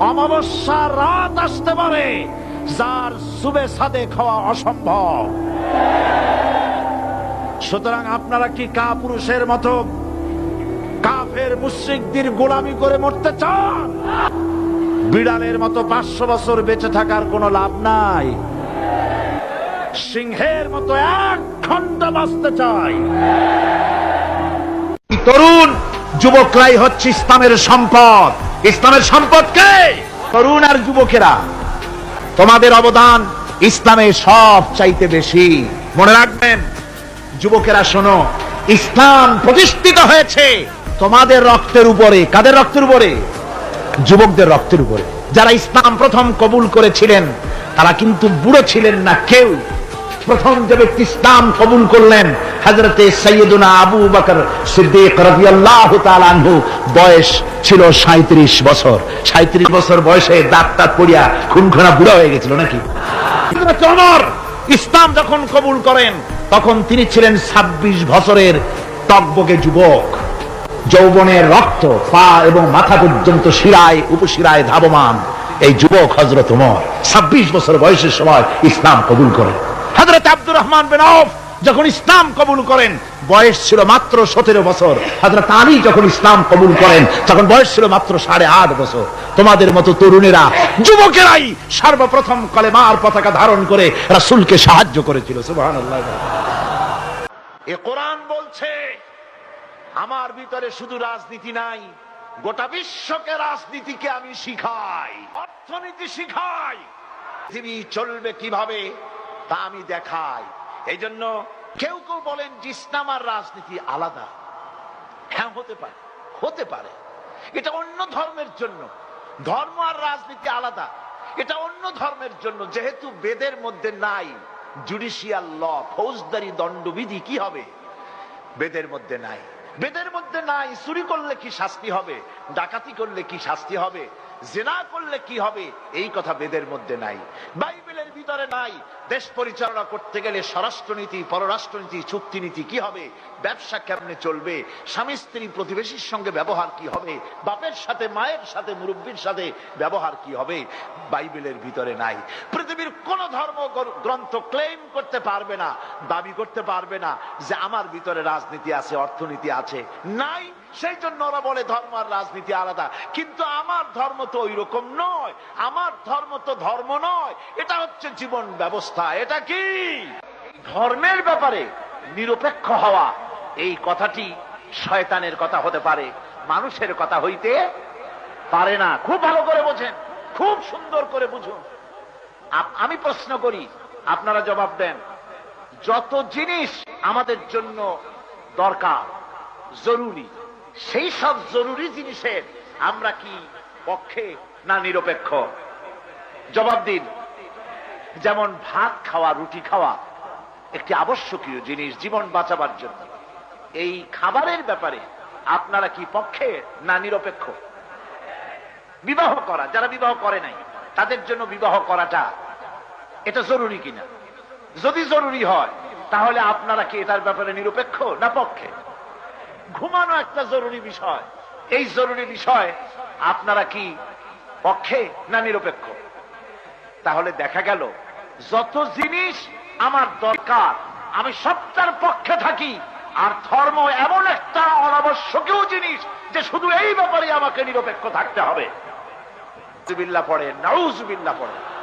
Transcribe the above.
অমাবস্যা রাত আসতে পারে, যার সুবে সাদে খাওয়া অসম্ভব। সুতরাং আপনারা কি কা পুরুষের মতো কাফের মুশ্রিকদের গোলামি করে মরতে চান? বিড়ালের মতো পাঁচশো বছর বেঁচে থাকার কোনো লাভ নাই। সিংহের মতো এক ঘণ্টা বাঁচতে চাই। তরুণ যুবকরাই হচ্ছে ইসলামের সম্পদ। ইসলামের সম্পদ কে? তরুণ আর যুবকেরা, তোমাদের অবদান ইসলামে সব চাইতে বেশি। মনে রাখবেন, যুবকেরা শোনো, ইসলাম প্রতিষ্ঠিত হয়েছে তোমাদের রক্তের উপরে। কাদের রক্তের উপরে? যুবকদের রক্তের উপরে। যারা ইসলাম প্রথম কবুল করেছিলেন, তারা কিন্তু বুড়ো ছিলেন না কেউ। প্রথম যে ব্যক্তি ইসলাম কবুল করলেন হজরতে সৈয়দুনা আবু বকর সিদ্দিক রাদিয়াল্লাহু তাআলা আনহু, বয়স ছিল 37 বছর। 37 বছর বয়সে দাঁত দাঁত পড়িয়া খুনখনা বুড়া হয়ে গেছিল নাকি? ওমর ইসলাম যখন কবুল করেন, তখন তিনি ছিলেন 26 বছরের টকবকে যুবক। যৌবনের রক্ত পা এবং মাথা পর্যন্ত শিরায়, উপশিরায় ধাবমান এই যুবক হজরত উমর ছাব্বিশ বছর বয়সের সময় ইসলাম কবুল করেন। হজরত আব্দুর রহমান বিন আউফ যখন ইসলাম কবুল করেন, বয়স ছিল মাত্র সতেরো বছর। হজরত আলী যখন ইসলাম কবুল করেন, তখন বয়স ছিল মাত্র সাড়ে আট বছর। তোমাদের মতো তরুণেরা, যুবকেরাই সর্বপ্রথম কলেমার পতাকা ধারণ করে রাসূলকে সাহায্য করেছিল। সুবহানাল্লাহ। এ কোরআন বলছে, আমার ভিতরে শুধু রাজনীতি নাই, গোটা বিশ্বকে রাজনীতিকে আমি শিখাই, অর্থনীতি শিখাই। পৃথিবী চলবে কীভাবে? তা আমি দেখাই। এই জন্য কেউ কেউ বলেন ইসলাম রাজনীতি আলাদা। হ্যাঁ হতে পারে। হতে পারে। এটা অন্য ধর্মের জন্য। ধর্ম আর রাজনীতি আলাদা। এটা অন্য ধর্মের জন্য। যেহেতু বেদের মধ্যে নাই জুডিশিয়াল ল ফৌজদারি, দণ্ডবিধি, কি হবে? বেদের মধ্যে নাই। বেদের মধ্যে নাই, চুরি করলে কি শাস্তি হবে? ডাকাতি করলে কি শাস্তি হবে? জেনা করলে কি হবে? এই কথা বেদের মধ্যে নাই। বাইবেলের ভিতরে নাই। দেশ পরিচালনা করতে গেলে স্বরাষ্ট্রনীতি, পররাষ্ট্রনীতি, চুক্তিনীতি কি হবে? ব্যবসা কেমনে চলবে? স্বামী স্ত্রী প্রতিবেশীর সঙ্গে ব্যবহার কি হবে? বাপের সাথে, মায়ের সাথে, মুরব্বীর সাথে ব্যবহার কি হবে? বাইবেলের ভিতরে নাই। পৃথিবীর কোন ধর্ম গ্রন্থ ক্লেম করতে পারবে না, দাবি করতে পারবে না যে আমার ভিতরে রাজনীতি আছে, অর্থনীতি আছে। নাই সেই জন্য ওরা বলে ধর্ম আর রাজনীতি আলাদা। কিন্তু আমার ধর্ম তো ওই রকম নয়। আমার ধর্ম তো ধর্ম নয়। এটা হচ্ছে জীবন ব্যবস্থা। এটা কি? ধর্মের ব্যাপারে নিরপেক্ষ হওয়া, এই কথাটি শয়তানের কথা হতে পারে, মানুষের কথা হইতে পারে না। খুব ভালো করে বোঝেন, খুব সুন্দর করে বুঝুন। আমি প্রশ্ন করি, আপনারা জবাব দেন, যত জিনিস আমাদের জন্য দরকার, জরুরি, সেই সব জরুরি জিনিসের আমরা কি পক্ষে না নিরপেক্ষ? জবাব দিন। যেমন ভাত খাওয়া, রুটি খাওয়া, একটি আবশ্যকীয় জিনিস জীবন বাঁচাবার জন্য। এই খাবারের ব্যাপারে আপনারা কি পক্ষে না নিরপেক্ষ? বিবাহ করা, যারা বিবাহ করে নাই, তাদের জন্য বিবাহ করাটা এটা জরুরি কিনা? যদি জরুরি হয়, তাহলে আপনারা কি এটার ব্যাপারে নিরপেক্ষ না পক্ষে? ঘুমানো একটা জরুরি বিষয়। এই জরুরি বিষয় আপনারা কি পক্ষে না নিরপেক্ষ? তাহলে দেখা গেল যত জিনিস আমার দরকার, আমি সবটার পক্ষে থাকি, আর ধর্ম এমন একটা অনাবশ্যকীয় জিনিস যে শুধু এই ব্যাপারে আমাকে নিরপেক্ষ থাকতে হবে। পড়ে পড়ে, নাউজুবিল্লাহ পড়ে।